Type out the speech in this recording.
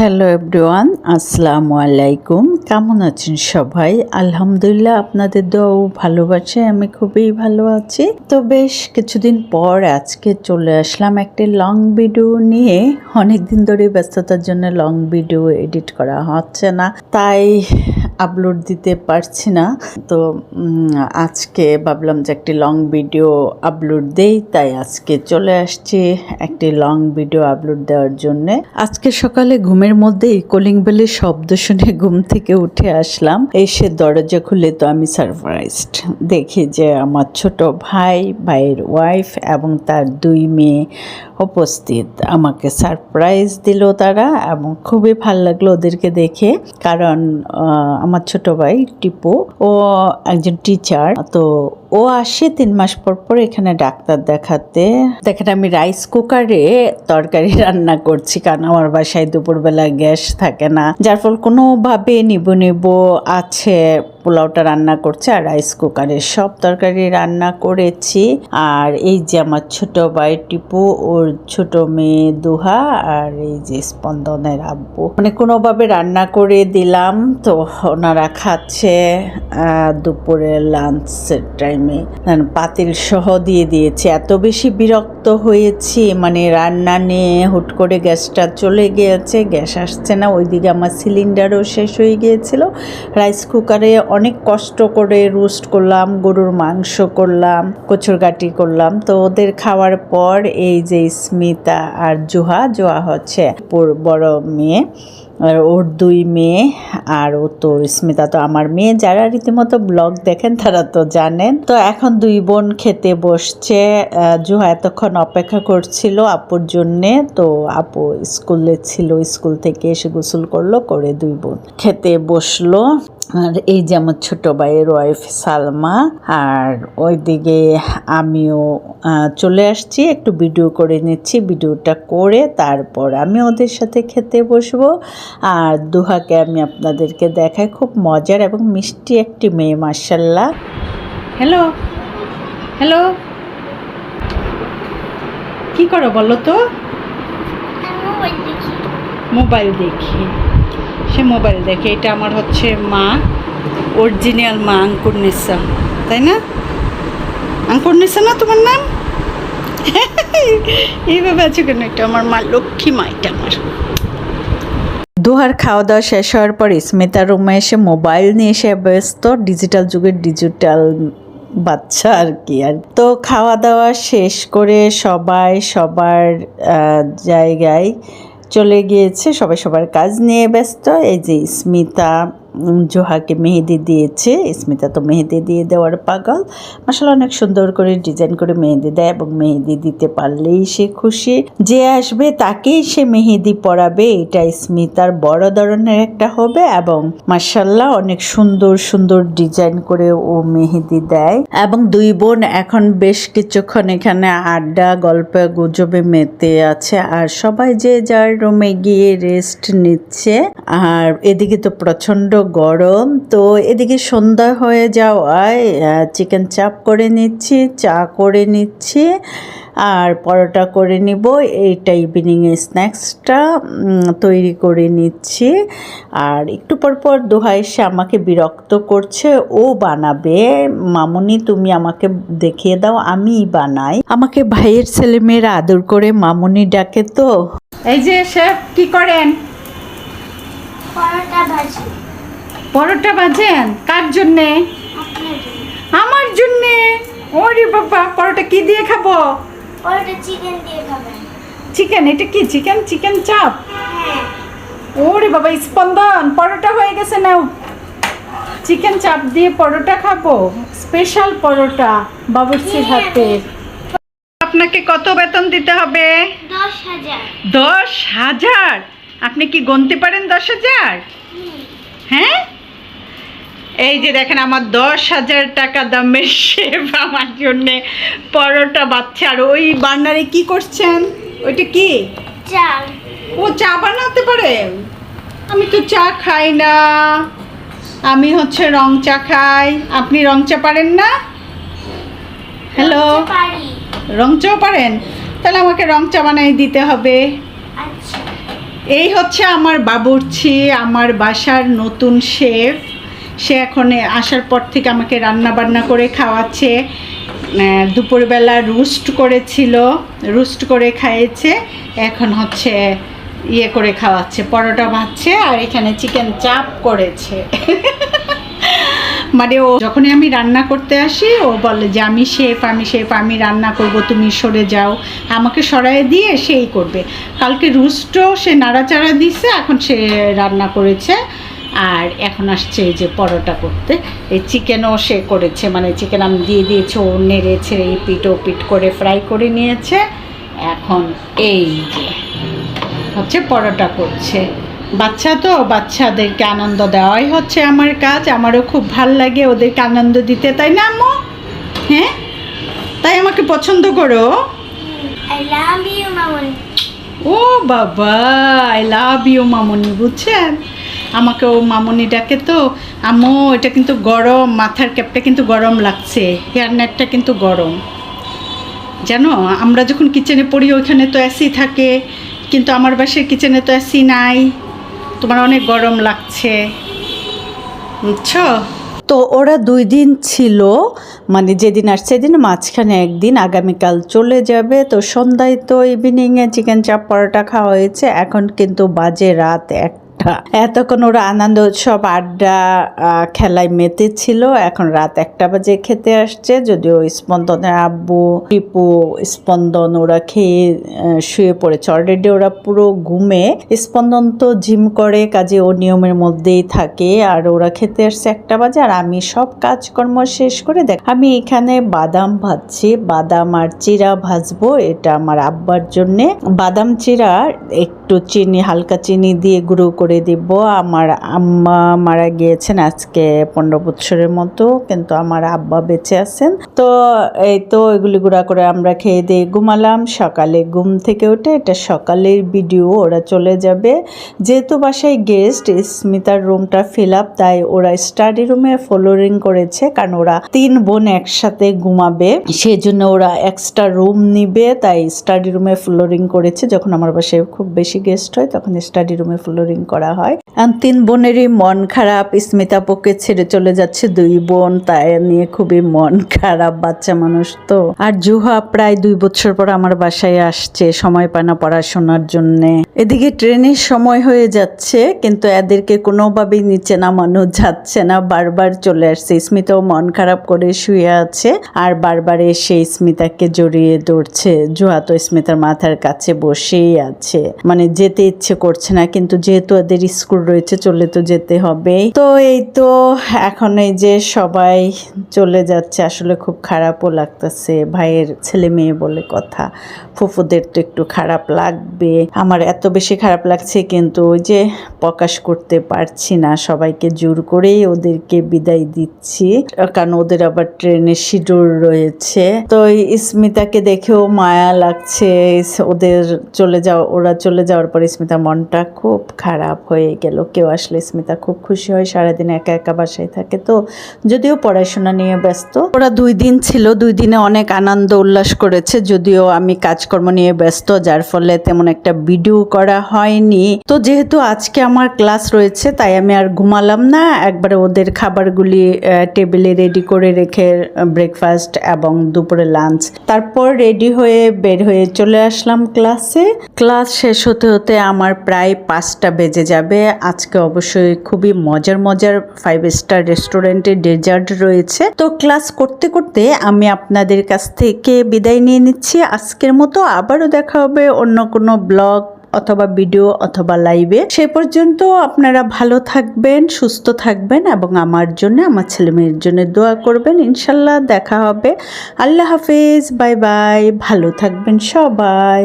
Hello everyone আসসালামু আলাইকুম কেমন আছেন সবাই? আলহামদুলিল্লাহ, আপনাদের দোয়াও ভালোবাসে আমি খুবই ভালো আছি। তো বেশ কিছুদিন পর আজকে চলে আসলাম একটি লং ভিডিও নিয়ে। অনেক দিন ধরে ব্যস্ততার জন্য লং ভিডিও এডিট করা হচ্ছে না। তাই আপলোড দিতে পারছি না। তো আজকে ভাবলাম যে একটি লং ভিডিও আপলোড দেই, তাই আজকে চলে আসছি একটি লং ভিডিও আপলোড দেওয়ার জন্য। আজকে সকালে ঘুমের মধ্যেই কলিং বেলের শব্দ শুনে ঘুম থেকে উঠে আসলাম। এসে দরজা খুলে তো আমি সারপ্রাইজড দেখি যে আমার ছোট ভাই, ভাইয়ের ওয়াইফ এবং তার দুই মেয়ে উপস্থিত। আমাকে সারপ্রাইজ দিল তারা এবং খুবই ভালো লাগল ওদেরকে দেখে। কারণ আমার ছোট ভাই টিপু, ও একজন টিচার তো ও আসে তিন মাস পর পর এখানে ডাক্তার দেখাতে। দেখেন আমি রাইস কুকারে তরকারি রান্না করছি, কারণ আমার বাসায় দুপুরবেলা গ্যাস থাকে না। যার ফল কোনোভাবে নিবো নিবো আছে, পোলাওটা রান্না করছে আর রাইস কুকারে সব তরকারি রান্না করেছি। আর এই যে আমার ছোট ভাই টিপু, ওর ছোট মেয়ে দুহা আর এই যে স্পন্দনের আব্বু। মানে কোনোভাবে রান্না করে দিলাম, তো ওনারা খাচ্ছে দুপুরে লাঞ্চের টাইমে পাতিল সহ দিয়ে দিয়েছে। এত বেশি বিরক্ত হয়েছি মানে রান্না নিয়ে হুট করে গ্যাসটা চলে গিয়েছে, গ্যাস আসছে না, ওইদিকে আমার সিলিন্ডারও শেষ হয়ে গিয়েছিল। রাইস কুকারে অনেক কষ্ট করে রোস্ট করলাম, গরুর মাংস করলাম, কচুরগাটি করলাম। তো ওদের খাওয়ার পর এই যে স্মিতা আর জোহা জোয়া হচ্ছে। বড় মেয়ে আর ওর দুই মেয়ে আর ও তো স্মিতা, তো আমার মেয়ে যারা রীতিমতো ব্লগ দেখেন তারা তো জানেন। তো এখন দুই বোন খেতে বসছে। জুহা এতক্ষণ অপেক্ষা করছিল আপুর জন্যে। তো আপু স্কুলে ছিল, স্কুল থেকে এসে গোসল করল, করে দুই বোন খেতে বসল। আর এই যে আমার ছোট ভাইয়ের ওয়াইফ সালমা, আর ওইদিকে আমিও চলে আসছি, একটু ভিডিও করে নিচ্ছি ভিডিওটা করে তারপর আমি ওদের সাথে খেতে বসবো। আর দুহাকে আমি আপনাদেরকে দেখাই। খুব মজার এবং মিষ্টি একটি মেয়ে মার্শাল্লাহ হ্যালো হ্যালো কি করো বলো তো? মোবাইল দেখি। সে মোবাইল দেখে। এটা আমার হচ্ছে মা অরিজিনাল মা আঙ্কুর নিসা তাই না? আঙ্কুর নিসা না তোমার নাম? এইভাবে আছে কেন? এটা আমার মা, লক্ষ্মী মা, এটা আমার। দুহার খাওয়া দাওয়া শেষ হওয়ার পর স্মিতা রুমে এসে মোবাইল নিয়ে এসে ব্যস্ত। ডিজিটাল যুগের ডিজিটাল বাচ্চা আর কি, আর তো খাওয়া দাওয়া শেষ করে সবাই সবার জায়গায় চলে গিয়েছে। সবাই সবার কাজ নিয়ে ব্যস্ত। এই যে স্মিতা জোহাকে মেহেদি দিয়েছে, স্মিতা তো মেহেদি দিয়ে দেওয়ার পাগল। মাসাল অনেক সুন্দর করে ডিজাইন করে মেহেদি দেয় এবং মেহেদি দিতে পারলেই সে খুশি। যে আসবে তাকেই সে মেহেদি পরাবে এটা স্মিতার বড় ধরনের একটা হবে এবং মাসাল্লাহ অনেক সুন্দর সুন্দর ডিজাইন করে ও মেহেদি দেয়। এবং দুই বোন এখন বেশ কিছুক্ষণ এখানে আড্ডা, গল্পে, গুজবে মেতে আছে আর সবাই যে যার রুমে গিয়ে রেস্ট নিচ্ছে। আর এদিকে তো প্রচণ্ড গরম তো এদিকে সন্ধ্যা হয়ে যাওয়ায় চিকেন চাপ করে নিচ্ছি চা করে নিচ্ছি আর পরোটা করে নিব। এইটা ইভিনিং স্ন্যাক্সটা তৈরি করে নিচ্ছি। আর একটু পর পর দোহা এসে আমাকে বিরক্ত করছে ও বানাবে? মামুনি তুমি আমাকে দেখিয়ে দাও আমিই বানাই। আমাকে ভাইয়ের ছেলে মেয়েরা আদর করে মামুনি ডাকে তো? এই যে শেফ কি করেন? পরোটা ভাজি। পরোটা বাজেন? কার জন্যে? আমার জন্যে। ওরে বাবা পরোটা কি দিয়ে খাব? পরোটা চিকেন দিয়ে খাবেন চিকেন এটা কি? চিকেন চিকেন চাপ? হ্যাঁ। ওরে বাবা স্পন্দন পরোটা হয়ে গেছে নাও। চিকেন চাপ দিয়ে পরোটা খাব। স্পেশাল পরোটা বাবুর্চির হাতে। আপনাকে কত বেতন দিতে হবে? দশ হাজার। আপনি কি গুনতে পারেন দশ হাজার? হ্যাঁ? এই যে দেখেন আমার দশ হাজার টাকা দামের শেফ আমার জন্যে পরোটা বাচ্চা। আর ওই বার্নারে কি করছেন? ওইটা কি? চাল ও চা বানাতে পারে? আমি তো চা খাই না। আমি হচ্ছে রং চা খাই। আপনি রং চা পারেন না? হ্যালো রং চাও পারেন? তাহলে আমাকে রং চা বানাই দিতে হবে। আচ্ছা। এই হচ্ছে আমার বাবুর্চি আমার বাসার নতুন শেফ। সে এখন আসার পর থেকে আমাকে রান্না বান্না করে খাওয়াচ্ছে দুপুরবেলা রুস্ট করেছিল, রুস্ট করে খাইয়েছে, এখন হচ্ছে ইয়ে করে খাওয়াচ্ছে, পরোটা ভাজছে আর এখানে চিকেন চাপ করেছে। মানে ও যখনই আমি রান্না করতে আসি, ও বলে যে, আমি শেফ আমি শেফ, আমি রান্না করব, তুমি সরে যাও। আমাকে সরাই দিয়ে সেই করবে। কালকে রুস্টও সে নাড়াচাড়া দিছে, এখন সে রান্না করেছে। আর এখন আসছে এই যে পরোটা করতে। এই চিকেনও সে করেছে মানে চিকেন আমি দিয়ে দিয়েছি ও নেড়েছে এই পিট ও পিট করে ফ্রাই করে নিয়েছে। এখন এই যে হচ্ছে পরোটা করছে। বাচ্চা তো বাচ্চাদেরকে আনন্দ দেওয়াই হচ্ছে আমার কাজ আমারও খুব ভালো লাগে ওদেরকে আনন্দ দিতে তাই না আম্মু? হ্যাঁ? তাই আমাকে পছন্দ করো। আই লাভ ইউ মামুনি। ও বাবা আই লাভ ইউ মামনি বুঝছেন? আমাকে ও মামনি ডাকে তো, আম্মু, এটা কিন্তু গরম, মাথার ক্যাপটা কিন্তু গরম লাগছে, হেয়ার নেটটা কিন্তু গরম। জানো, আমরা যখন কিচেনে পড়ি, ওইখানে তো এসি থাকে, কিন্তু আমার বাসার কিচেনে তো এসি নাই, তোমার অনেক গরম লাগছে, বুঝছ? তো ওরা দুই দিন ছিল মানে যেদিন আসছে সেদিন, মাঝখানে একদিন আগামীকাল চলে যাবে, তো সন্ধ্যায় তো ইভিনিংয়ে চিকেন চাপ পরোটা খাওয়া হয়েছে, এখন কিন্তু বাজে রাত একটা এতক্ষণ ওরা আনন্দ উৎসব আড্ডা খেলায় মেতে ছিল এখন রাত একটা বাজে খেতে আসছে। যদিও স্পন্দনের আব্বু, টিপু স্পন্দন ওরা খেয়ে শুয়ে পড়েছে। অলরেডি ওরা পুরো ঘুমে। স্পন্দন তো জিম করে, কাজে ও নিয়মের মধ্যেই থাকে। আর ওরা খেতে আসছে একটা বাজে। আর আমি সব কাজকর্ম শেষ করে দেখ, আমি এখানে বাদাম ভাজছি। বাদাম আর চিরা ভাজবো, এটা আমার আব্বার জন্যে। বাদাম, চিরা, একটু চিনি, হালকা চিনি দিয়ে গুঁড়ো করে দিব। আমার আম্মা মারা গিয়েছেন আজকে পনেরো বছরের মতো, কিন্তু আমার আব্বা বেঁচে আছেন। তো এই তো এগুলি গুঁড়া করে আমরা খেয়ে দিয়ে ঘুমালাম। সকালে ঘুম থেকে উঠে এটা সকালের ভিডিও, ওরা চলে যাবে। যেহেতু বাসায় গেস্ট, স্মিতার রুমটা ফিল আপ তাই ওরা স্টাডি রুমে ফলোরিং করেছে, কারণ ওরা তিন বোন একসাথে ঘুমাবে। সেই জন্য ওরা এক্সট্রা রুম নিবে, তাই স্টাডি রুমে ফ্লোরিং করেছে। যখন আমার বাসায় খুব বেশি গেস্ট হয়, তখন স্টাডি রুমে ফ্লোরিং করা। হয়। আর তিন বোনেরই মন খারাপ। স্মিতা পক্ষে ছেড়ে চলে যাচ্ছে দুই বোন। তাই নিয়ে খুবই মন খারাপ বাচ্চা মানুষ তো। আর জুহা প্রায় দুই বছর পর আমার বাসায় আসছে সময় পায় না পড়াশোনার জন্যে। এদিকে ট্রেনের সময় হয়ে যাচ্ছে, কিন্তু এদেরকে কোনোভাবেই নিচে নামানো যাচ্ছে না। বারবার চলে আসছে। স্মিতাও মন খারাপ করে শুয়ে আছে আর বারবার এসে স্মিতাকে জড়িয়ে ধরছে। জুহা তো স্মিতার মাথার কাছে বসেই আছে। মানে যেতে ইচ্ছে করছে না, কিন্তু যেহেতু এদের স্কুল রয়েছে, চলে তো যেতে হবে। তো এই তো এখন এই যে সবাই চলে যাচ্ছে, আসলে খুব খারাপও লাগতেছে ভাইয়ের ছেলে মেয়ে বলে কথা। ফুফুদের তো একটু খারাপ লাগবে। আমার এত বেশি খারাপ লাগছে কিন্তু ওই যে প্রকাশ করতে পারছি না, সবাইকে জোর করেই ওদেরকে বিদায় দিচ্ছি। কারণ ওদের আবার ট্রেনের শিডিউল রয়েছে। তো স্মিতাকে দেখেও মায়া লাগছে, ওদের চলে যাওয়া, ওরা চলে যাওয়ার পর স্মিতা মনটা খুব খারাপ। হয়ে গেল। কেউ আসলে স্মিতা খুব খুশি হয়, সারাদিন একা একা বাসায় থাকে। তো যদিও পড়াশোনা নিয়ে ব্যস্ত, ওরা দুই দিন ছিল, দুই দিনে অনেক আনন্দ উল্লাস করেছে। যদিও আমি কাজকর্ম নিয়ে ব্যস্ত, যার ফলে তেমন একটা ভিডিও করা হয়নি। তো যেহেতু আজকে আমার ক্লাস রয়েছে, তাই আমি আর ঘুমালাম না। একবারে ওদের খাবারগুলি টেবিলে রেডি করে রেখে ব্রেকফাস্ট এবং দুপুরে লাঞ্চ তারপর রেডি হয়ে বের হয়ে চলে আসলাম ক্লাসে। ক্লাস শেষ হতে হতে আমার প্রায় পাঁচটা বেজে যাবে। আজকে অবশ্যই খুবই মজার মজার ফাইভ স্টার রেস্টুরেন্টে ডেজার্ট রয়েছে। তো ক্লাস করতে করতে আমি আপনাদের কাছ থেকে বিদায় নিয়ে নিচ্ছি। আজকের মতো আবারও দেখা হবে অন্য কোনো ব্লগ অথবা ভিডিও অথবা লাইভে সে পর্যন্ত আপনারা ভালো থাকবেন, সুস্থ থাকবেন এবং আমার জন্য, আমার ছেলে মেয়ের জন্য দোয়া করবেন। ইনশাল্লাহ দেখা হবে। আল্লাহ হাফেজ, বাই বাই, ভালো থাকবেন সবাই।